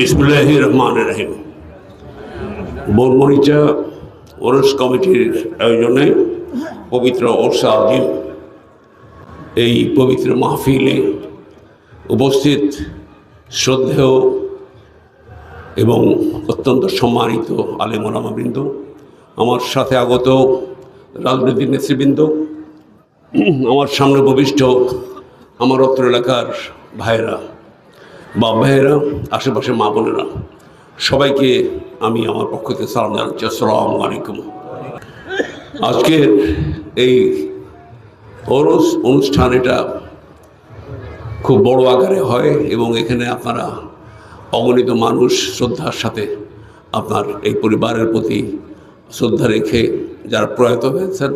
বিসমুল্লাহ রহমান রাহিম। বনমরিচা ওরস কমিটির আয়োজনে পবিত্র ওরসা আজিম এই পবিত্র মাহফিলে উপস্থিত শ্রদ্ধেয় এবং অত্যন্ত সম্মানিত আলেমরামাবৃন্দ আমার সাথে আগত রাজনৈতিক নেতৃবৃন্দ, আমার সামনে উপবিষ্ট আমার অত্র এলাকার ভাইয়েরা বা ভাইয়েরা আশেপাশে মা বোনেরা, সবাইকে আমি আমার পক্ষ থেকে সালাম জানাচ্ছি। আসসালামু আলাইকুম। আজকের এই ওরস অনুষ্ঠান এটা খুব বড় আকারে হয় এবং এখানে আপনারা অগণিত মানুষ শ্রদ্ধার সাথে আপনার এই পরিবারের প্রতি শ্রদ্ধা রেখে যারা প্রয়াত হয়েছেন,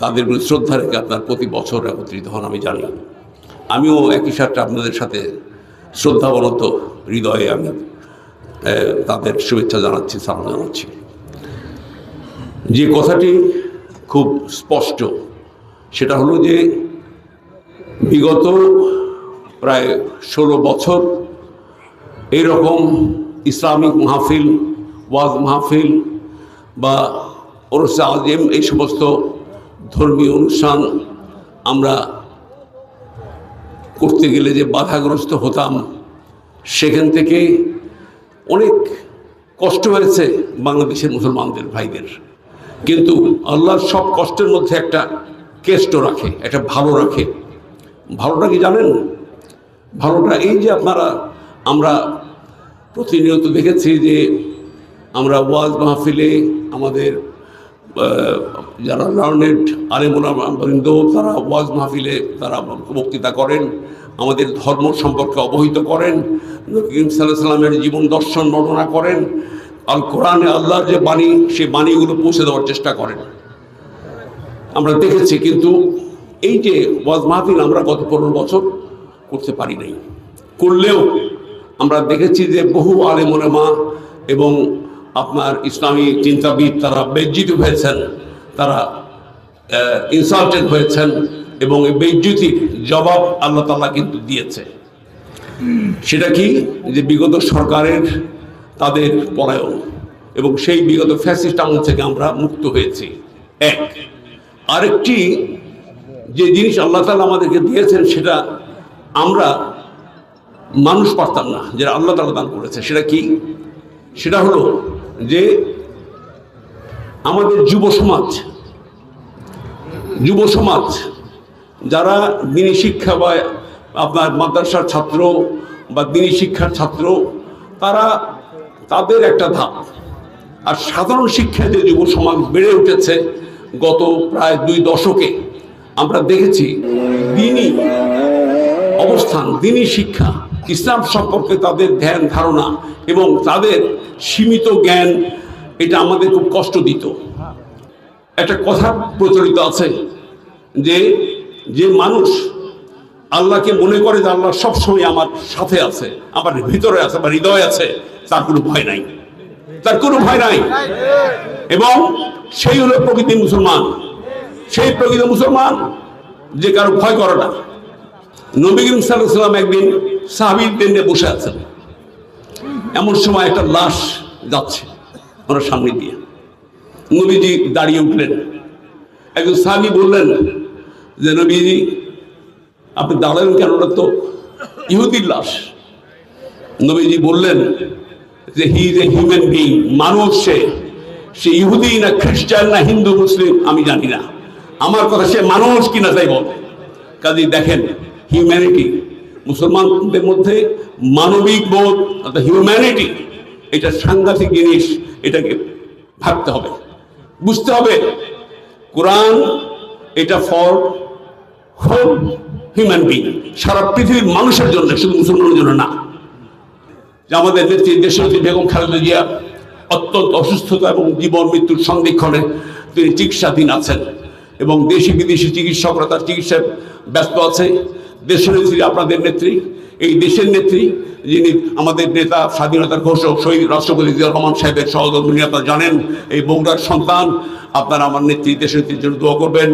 তাদের প্রতি শ্রদ্ধা রেখে আপনার প্রতি বছর একত্রিত হন, আমি জানি। আমিও একই সাথে আপনাদের সাথে শ্রদ্ধাবনত হৃদয়ে আমি তাদের শুভেচ্ছা জানাচ্ছি, সালাম জানাচ্ছি। যে কথাটি খুব স্পষ্ট, সেটা হলো যে বিগত প্রায় ষোলো বছর এইরকম ইসলামিক মাহফিল, ওয়াজ মাহফিল বা ওরসে আজেম এই সমস্ত ধর্মীয় অনুষ্ঠান আমরা করতে গেলে যে বাধাগ্রস্ত হতাম, সেখান থেকে অনেক কষ্ট হয়েছে বাংলাদেশের মুসলমানদের, ভাইদের। কিন্তু আল্লাহর সব কষ্টের মধ্যে একটা কেষ্ট রাখে, একটা ভালো রাখে। ভালোটা কি জানেন? ভালোটা এই যে আপনারা, আমরা প্রতিনিয়ত দেখেছি যে আমরা ওয়াজ মাহফিলে আমাদের যারা লার্নেড আলেমুলাবৃন্দ তারা ওয়াজ মাহফিলে তারা বক্তৃতা করেন, আমাদের ধর্ম সম্পর্কে অবহিত করেন নবী করিম সাল্লাহ সাল্লামের জীবন দর্শন বর্ণনা করেন, আল কোরআনে আল্লাহর যে বাণী সেই বাণীগুলো পৌঁছে দেওয়ার চেষ্টা করেন। আমরা দেখেছি কিন্তু এই যে ওয়াজ মাহফিল আমরা গত পনেরো বছর করতে পারি নাই। করলেও আমরা দেখেছি যে বহু আলেমা এবং আপনার ইসলামী চিন্তাবিদ তারা বেজ্জিত হয়েছেন, তারা ইনসাল্টেড হয়েছেন এবং এই বেজ্জুতির জবাব আল্লাহ তাআলা কিন্তু দিয়েছে। সেটা কি? যে বিগত সরকারের তাদের পলায়ন এবং সেই বিগত ফ্যাসিস্ট আমল থেকে আমরা মুক্ত হয়েছি। এক। আরেকটি যে জিনিস আল্লাহ তালা আমাদেরকে দিয়েছেন সেটা আমরা মানুষ পারতাম না, যেটা আল্লাহ তালা দান করেছে। সেটা কি? সেটা হলো যে আমাদের যুব সমাজ যুব সমাজ, যারা দিনী শিক্ষা বা আপনার মাদ্রাসার ছাত্র বা দিনী শিক্ষার ছাত্র, তারা তাদের একটা ধাপ। আর সাধারণ শিক্ষায় যে যুব সমাজ বেড়ে উঠেছে, গত প্রায় দুই দশকে আমরা দেখেছি দিনী অবস্থান, দিনী শিক্ষা। ইসলাম সম্পর্কে তাদের ধ্যান, ধারণা এবং তাদের সীমিত জ্ঞান, এটা আমাদের খুব কষ্ট দিত। একটা কথা প্রচলিত আছে যে যে মানুষ আল্লাহকে মনে করে যে আল্লাহ সবসময় আমার সাথে আছে, আমার ভিতরে আছে, আমার হৃদয় আছে, তার কোনো ভয় নাই। তার কোনো ভয় নাই। এবং সেই হলো প্রকৃতি মুসলমান। সেই প্রকৃত মুসলমান যে কারও ভয় করে না। নবী করিম সাল্লাম একদিন সাহাবিদের নিয়ে বসে আছেন। এমন সময় একটা লাশ যাচ্ছে ওনার সামনে দিয়ে। নবীজি দাঁড়িয়ে উঠলেন। একজন সাহাবি বললেন যে, নবীজি, আপনি দাঁড়ালেন কেন? ওটা তো ইহুদির লাশ। নবীজি বললেন যে, হি হিউম্যান বিং মানুষ সে। সে ইহুদি না খ্রিস্টান না হিন্দু, মুসলিম, আমি জানি না। আমার কথা সে মানুষ কিনা তাই বলে। কাজে দেখেন হিউম্যানিটি মুসলমানদের মধ্যে মানবিক বোধ অর্থাৎ হিউম্যানিটি এটা সাংঘাতিক জিনিস, এটাকে ভাবতে হবে। বুঝতে হবে, কোরআন এটা ফর হোল হিউম্যান বিং সারা পৃথিবীর মানুষের জন্য, শুধু মুসলমানের জন্য না। যে আমাদের নেত্রী দেশনেত্রী বেগম খালেদা জিয়া অত্যন্ত অসুস্থতা এবং জীবন মৃত্যুর সন্ধিক্ষণে তিনি চিকিৎসাধীন আছেন এবং দেশি বিদেশি চিকিৎসকরা তার চিকিৎসায় ব্যস্ত আছে। দেশনেত্রী আপনাদের নেত্রী, এই দেশের নেত্রী, যিনি আমাদের নেতা, স্বাধীনতার ঘোষক, শহীদ রাষ্ট্রপতি জিয়া রহমান সাহেবের সহধর্মিনী আপনারা জানেন এই বগুড়ার সন্তান। আপনারা আমার নেত্রী দেশনেত্রীর জন্য দোয়া করবেন।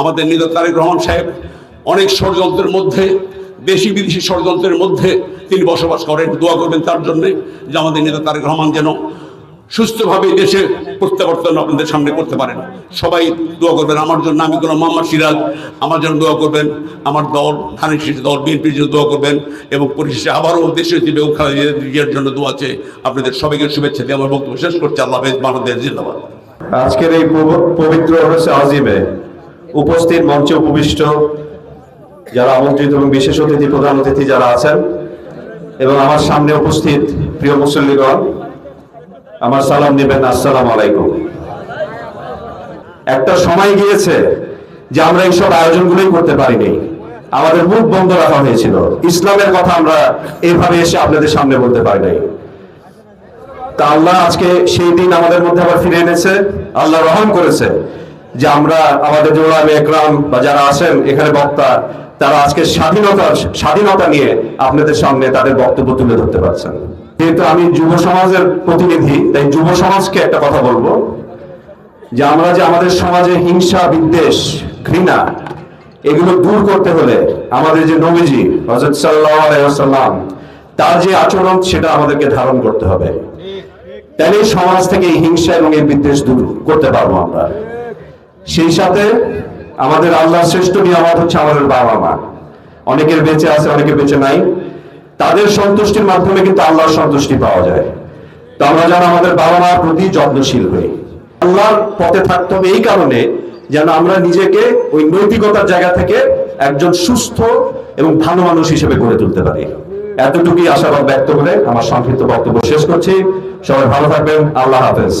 আমাদের নেতা তারেক রহমান সাহেব, অনেক ষড়যন্ত্রের মধ্যে, দেশি বিদেশি ষড়যন্ত্রের মধ্যে তিনি বসবাস করেন। দোয়া করবেন তার জন্যে যে আমাদের নেতা তারেক রহমান যেন সুস্থভাবে দেশে প্রত্যাবর্তন আপনাদের সামনে করতে পারেন। সবাই দোয়া করবেন। আমার জন্য আমি কোনো মোহাম্মদ সিরাজ। আমার জন্য দোয়া করবেন। আমার দল, ধানের শীষ দল, বিএনপির জন্য দোয়া করবেন এবং পরিশেষে আবারও দেশের যে বেগম খালেদা জিয়ার জন্য দোয়া আছে আপনাদের সবাইকে শুভেচ্ছা দিয়ে আমার বক্তব্য শেষ করছি। আল্লাহ বাংলাদেশ জিন্দাবাদ। আজকের এই পব- পবিত্র ওরসে আজিমে। উপস্থিত মঞ্চে উপবিষ্ট যারা আমন্ত্রিত এবং বিশেষ অতিথি, প্রধান অতিথি যারা আছেন এবং আমার সামনে উপস্থিত প্রিয় মুসল্লিগণ আমার সালাম দিবেন আসসালাম আলাইকুম। একটা সময় গিয়েছে যে আমরা এইসব আয়োজনগুলোই করতে পারিনি। আমাদের মুখ বন্ধ রাখা হয়েছিল। ইসলামের কথা আমরা এইভাবে এসে আপনাদের সামনে বলতে পারি নাই। তা আল্লাহ আজকে সেই দিন আমাদের মধ্যে আবার ফিরে এনেছে। আল্লাহ রহম করেছে যে আমরা আমাদের জোড়াবে একরাম বা যারা আছেন, এখানে বক্তা, তারা আজকে স্বাধীনতা স্বাধীনতা নিয়ে আপনাদের সামনে তাদের বক্তব্য তুলে ধরতে পারছেন। যেহেতু আমি যুব সমাজের প্রতিনিধি, তাই যুব সমাজকে একটা কথা বলব যে আমরা যে আমাদের সমাজে হিংসা, বিদ্বেষ, ঘৃণা, এগুলো দূর করতে হলে আমাদের যে নবীজি হজরত আলাইসাল্লাম তার যে আচরণ, সেটা আমাদেরকে ধারণ করতে হবে। তাহলে সমাজ থেকে এই হিংসা এবং এই বিদ্বেষ দূর করতে পারব আমরা। সেই সাথে আমাদের আল্লাহ শ্রেষ্ঠ নিয়ামত হচ্ছে আমাদের বাবা মা অনেকের বেঁচে আছে অনেকে বেঁচে নাই। তাদের সন্তুষ্টির মাধ্যমে কিন্তু আল্লাহর সন্তুষ্টি পাওয়া যায়। তো আমরা যেন আমাদের বাবা মার প্রতি যত্নশীল হই, আল্লাহর পথে থাকতে হবে এই কারণে যেন আমরা নিজেকে ওই নৈতিকতার জায়গা থেকে একজন সুস্থ এবং ভালো মানুষ হিসেবে গড়ে তুলতে পারি। এতটুকুই আশাবাদ ব্যক্ত করে আমার সংক্ষিপ্ত বক্তব্য শেষ করছি। সবাই ভালো থাকবেন। আল্লাহ হাফেজ।